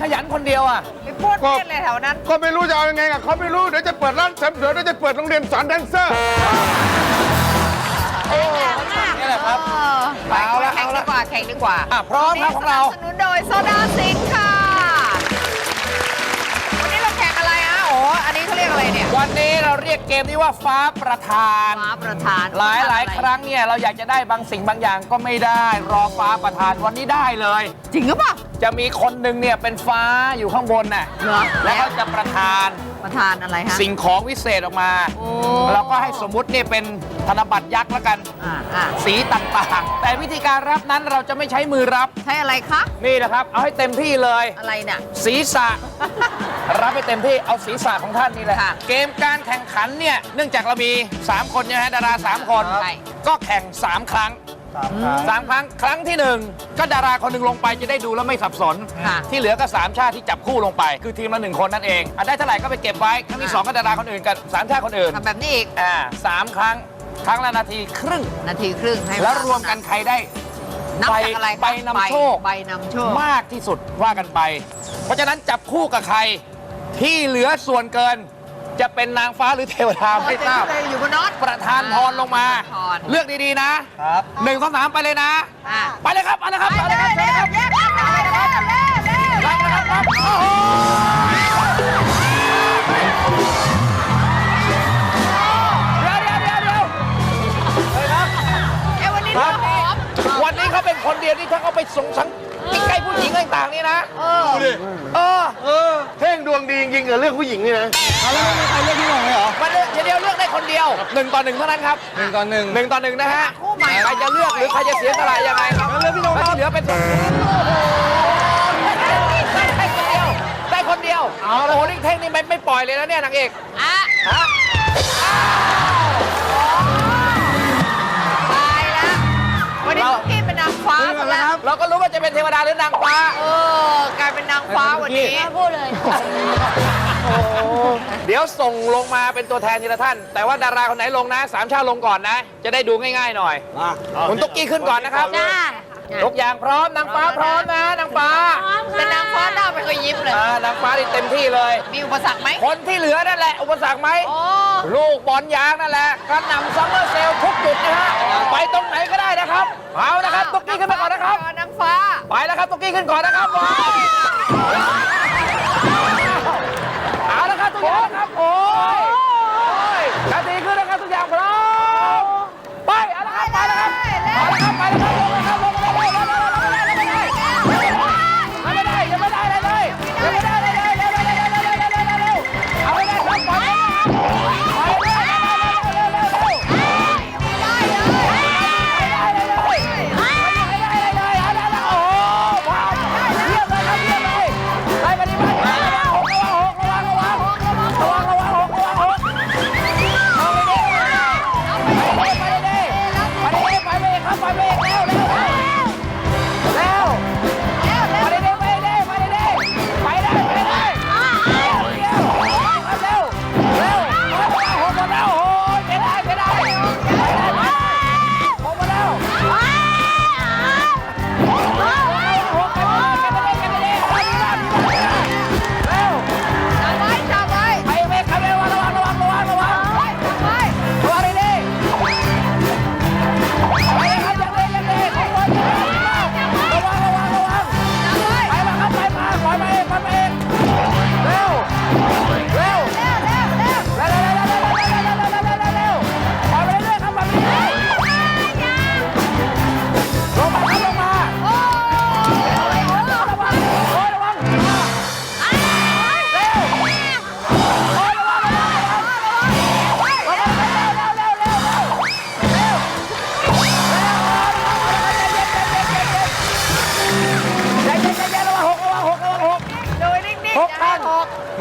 ขยันคนเดียวอะ ไปพูดเล่นเลยแถวนั้น ก็ไม่รู้จะเอายังไงอะเขาไม่รู้ เดี๋ยวจะเปิดร้านเสริมสวยเดี๋ยวจะเปิดโรงเรียนสอนแดนเซอร์แข่งแล้วนี่แหละครับ เออไปเอาละแข่งดีกว่าแข่งดีกว่าอะพร้อมครับของเรา สนับสนุนโดยโซดาซิงค์ค่ะ วันนี้เราแข่งอะไรอะโอ้อันนี้เขาเรียกอะไรเนี่ยวันนี้เราเรียกเกมนี้ว่าฟ้าประธาน ฟ้าประธานหลายหลายครั้งเนี่ยเราอยากจะได้บางสิ่งบางอย่างก็ไม่ได้ รอฟ้าประธานวันนี้ได้เลย จริงหรือเปล่า จะมีคนหนึ่งเนี่ยเป็นฟ้าอยู่ข้างบนน่ะแล้วขาจะประทานประทานอะไรฮะ สิ่งของวิเศษออกมา โอ้ เราก็ให้สมมุติเนี่ยเป็นธนบัตรยักษ์แล้วกัน อ่าอ่าสีต่างๆ แต่วิธีการรับนั้นเราจะไม่ใช้มือรับ ใช้อะไรคะ นี่นะครับ เอาให้เต็มที่เลย อะไรเนี่ย ศีรษะ รับให้เต็มที่เอาศีรษะของท่านนี่แหละเกมการแข่งขันเนี่ยเนื่องจากเรามี 3 คนนะฮะดารา 3 คนก็แข่ง 3 ครั้ง สามครั้งครั้งที่หนึ่งก็ดาราคนหนึ่งลงไปจะได้ดูแล้วไม่สับสนที่เหลือก็สามชาติที่จับคู่ลงไป คือทีมละหนึ่งคนนั่นเองอ่ได้เท่าไหร่ก็ไปเก็บไว้ครั้งที่สองก็ดาราคนอื่นกับสามชาติคนอื่นแบบนี้อีก อ่าสามครั้งครั้งละนาทีครึ่ง นาทีครึ่งให้แล้วรวมกันใครได้ไรไปนำโชคไปนำโชค มากที่สุดว่ากันไป เพราะฉะนั้นจับคู่กับใครที่เหลือส่วนเกิน จะเป็นนางฟ้าหรือเทวดาไม่ทราบอยู่บนน็อตประธานพรลงมา เลือกดีๆนะหนึ่งสองสามไปเลยนะ ไปเลยครับไปเลยครับไปเลยครับไปเลยครับไปเลยวเดี๋ยวเดี๋ยครับไปเลยครับครับวันนี้เขาเป็นคนเดียวที่ถ้าเขาไปสงสัง งต่างๆนี่นะ เออเออ เออเท่งดวงดีจริงๆกับเรื่องผู้หญิงนี่นะเรื่มีใครเลือกพี่หน่องเหรอมันเลือกเดียวเลือกได้คนเดียวหนึ่งต่อหนึ่งเท่านั้นครับหนึ่งต่อหนึ่งหนึ่งต่อหนึ่งนะฮะคู่ใหม่ใครจะเลือกหรือใครจะเสียสละยังไงครับเลือกพี่น่องครับเหลือเป็นคนเดียวได้คนเดียวโอ้โหนี่เท่งนี่ไม่ไม่ปล่อยเลยนะเนี่ยนางเอกอะฮะ ฟ้าเรื่ะครับ เราก็รู้ว่าจะเป็นเทวดาหรือนางฟ้า เออกลายเป็นนางฟ้าวันนี้ ไม่พูดเลย เดี๋ยวส่งลงมาเป็นตัวแทนทีละท่าน แต่ว่าดาราคนไหนลงนะสามชาติลงก่อนนะ จะได้ดูง่ายๆหน่อยมาคุณตุ๊กกี้ขึ้นก่อนนะครับ จ้ ทุกอย่างพร้อมนางฟ้าพร้อมนะนางฟ้าแต่นางฟ้าหน้าไม่ค่อยยิ้มเลยนางฟ้านี่เต็มที่เลย มีอุปสรรคไหมคนที่เหลือนั่นแหละ อุปสรรคไหมลูกบอลยางนั่นแหละกระหน่ำซัมเมอร์เซลทุกจุดนะฮะไปตรงไหนก็ได้นะครับเอานะครับตุ๊กกี้ขึ้นไปก่อนนะครับนางฟ้า ไปแล้วครับตุ๊กกี้ขึ้นก่อนนะครับเอาละครับตุ๊กกี้ครับ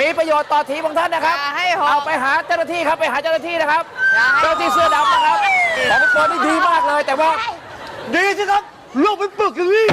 มีประโยชน์ต่อทีมของท่านนะครับ อย่าให้หกเอาไปหาเจ้าหน้าที่ครับไปหาเจ้าหน้าที่นะครับ อย่าให้เจ้าหน้าที่เสื้อดำนะครับของพี่ปอนนี่ดีมากเลย แต่ว่าดีสิครับลูกเป็นปึกอย่างนี้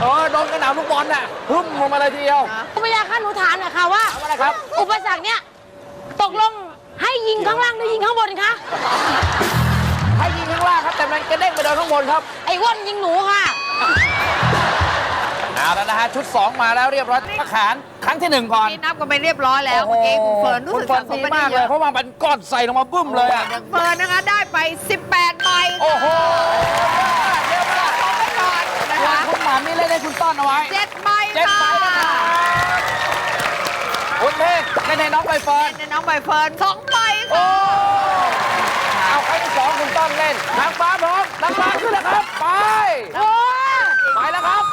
เออโดนกระหน่ำลูกบอลน่ะพึ่มลงมาเลยทีเดียว คุณพยาค่ะหนูถามหน่อยค่ะว่าเอาอะไรครับ อุปสรรคเนี่ยตกลงให้ยิงข้างล่างหรือยิงข้างบนคะให้ยิงข้างล่างครับแต่มันกระเด้งไปโดนข้างบนครับ ไอ้อ้วนยิงหนูค่ะอ เอาแล้วนะฮะชุด 2 มาแล้วเรียบร้อยทหารครั้งที่ 1 ก่อนนี่นับกันไปเรียบร้อยแล้วเมื่อกี้คุณเฟิร์นรู้คุสึณกเฟิร์สะนสมดีไปได้มากเยเลยอะเพราะว่ามันก้อนใส่ลงมาบึ้มเลยอะเฟิร์นนะคะได้ไป 18ใบโอ้โหเรียบร้อยไปก่อนนะส่วนคะคุณหม่ำนี่เล่นให้คุณต้อนเอาไว้เจ็ดใบเจ็ดค่ะใบนะครับคุณเพ่งเล่นให้น้องใบเฟิร์นเป็นน้องใบเฟิร์นสองใบโอ้ค่ะเอาครั้งที่สองคุณต้อนเล่นนางฟ้าพร้อมนางฟ้าขึ้นแล้วครับไปโอ้ไปแล้วครับ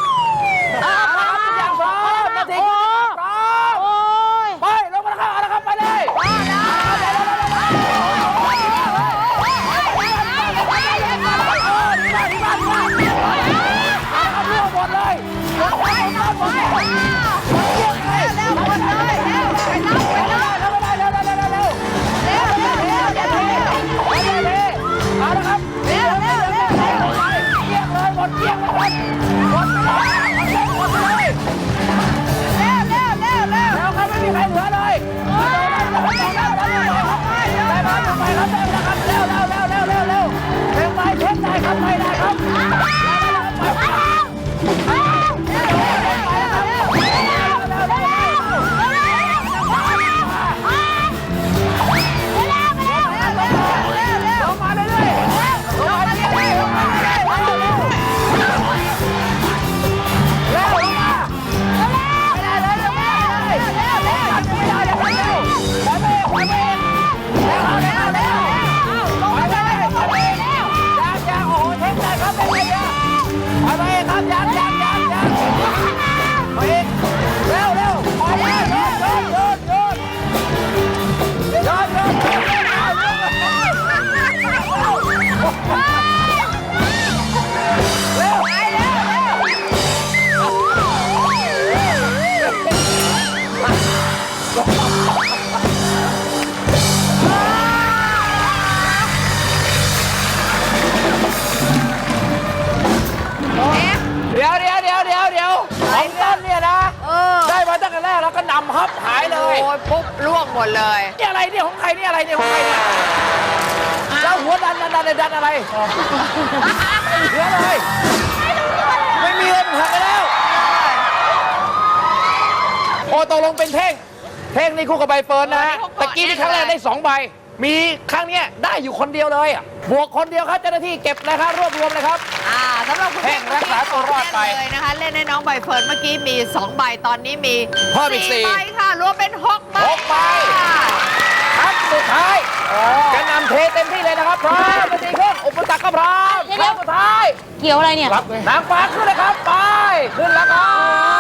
เอาละครับทุกอย่างพร้อม นาทีขึ้นพร้อมโอ้ยไปลงมาแล้วครับเอาละครับไปเลยเอาครับเรื่องหมดเลยเอาไปเอาไปเอาไปเร็วหมดเลยเร็วไปนับไปนับเร็วเร็วเร็วเร็วเร็วเร็วเร็วเร็วเร็วเร็วเร็วเร็วเร็วเร็วเอาละครับเร็วเร็วเร็วเร็วไปเกลี้ยงเลยหมดเกลี้ยงเลยหมดไป ครับไปได้ครับ แล้วก็นำฮับหายเลยโอ้ยปุ๊บล่วงหมดเลย นี่อะไรเนี่ยของใครนี่อะไรเนี่ยของใครเนี่ยแล้วหัวดันดันดันดันอะไรไม่เหลือเลยไม่มีเลยมันหักไปแล้วโอ้ตกลงเป็นเท่งเท่งนี่คู่กับใบเฟิร์นนะฮะตะกี้ที่ครั้งแรกได้สองใบ มีครั้งเนี้ยได้อยู่คนเดียวเลยอะบวกคนเดียวครับเจ้าหน้าที่เก็บนะครับรวบรวมเลยครับ อ่าสำหรับคุณแห้งรักษาตัวรอดไปเล่นเลยนะคะ เล่นให้น้องใบเฟิร์นเมื่อกี้มี 2 ใบตอนนี้มีเพิ่มอีกสี่ใบค่ะ รวมเป็น6ใบหกใบ ค่ะครั้งสุดท้ายจะนำเทเต็มที่เลยนะครับพร้อมนาทีครึ่งอุปสรรคก็พร้อมครั้งสุดท้ายเกี่ยวอะไรเนี่ยนางฟ้าขึ้นเลยครับไปขึ้นแล้วครับ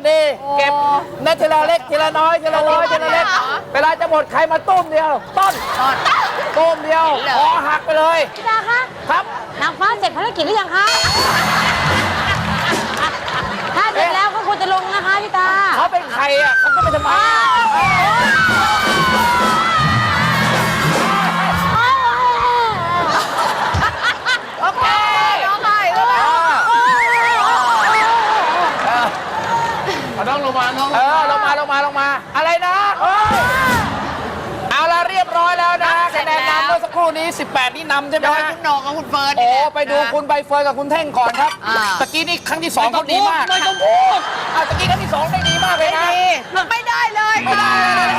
อย่างดี เก็บนัดทีละเล็กทีละน้อยทีละน้อยทีละเล็ก เวลาจะหมดใครมาตุ้มเดียว ต้นต้นตุ้มเดียวคอหักไปเลยพี่ตาคะครับนางฟ้าเสร็จภารกิจหรือยังคะถ้าเสร็จแล้วก็ควรจะลงนะคะพี่ตาเขาเป็นใครอะเขาก็เป็นทำไม นี้18นี่นำใช่ไหมโดยฮะคุณโหนงกับคุณเฟิร์นโอ้เนี่ยไปดูคุณใบเฟิร์นกับคุณเท่งก่อนครับอ่า ตะกี้นี่ครั้งที่สองเขาดีมากไม่ต้องพูดอ้าวตะกี้ครั้งที่สองได้ดีมากเลยไม่นะดีไม่ได้เลยไม่ได้เลย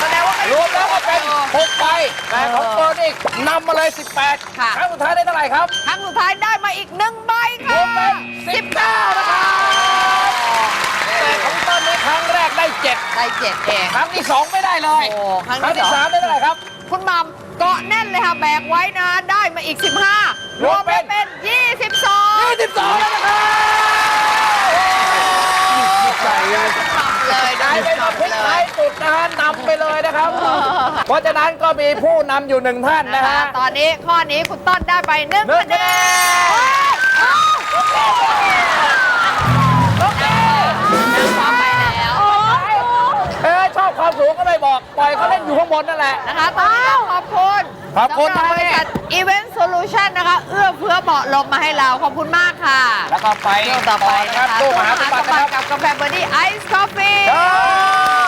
แสดงว่าไม่ รวมแล้วก็เป็น6ใบแต่ของเฟิร์นนี่นำมาเลย 18ค่ะครั้งสุดท้ายได้เท่าไหร่ครับ ครั้งสุดท้ายได้มาอีกหนึ่งใบรค่ะวมเป็น19นะครับแต่ของเฟิร์นในครั้งแรกได้ 7 ได้เจ็ดเอง ครั้งที่ 2 ไม่ได้เลย โอ้ครั้งครั้งที่ที่สอง3ได้เท่าไหร่ครับ คุณหมัม เกาะแน่นเลยค่ะแบกไว้นะได้มาอีก 15 รวมไปเป็น 22 22แล้วนะครับใส่เลยหมัมเลยกลายเป็นว่าพลิกเลท้ายยสุดนะฮะนำไปเลยนะครับ เพราะฉะนั้นก็มีผู้นำอยู่หนึ่งท่านนะนะคะฮะตอนนี้ข้อนี้คุณต้นได้ไปหนึ่งหนึ่งคะแนคะแนน ปล่อยเขาเล่นอยู่ข้างบนนั่นแหละ นะคะตอนนี้ต้องขอบคุณขอบคุณสำหรับบทางนี้ริษัท Event Solution นะคะ เอื้อเฟื้อเบาะลมมาให้เรา ขอบคุณมากค่ะแล้วก็ไปเที่ยวต่อไปนะคนะรับคะตู้มหาสมบัติตู้นะครับ กับกาแฟเบอร์ดี้ไอซ์คอฟฟี่เชิญ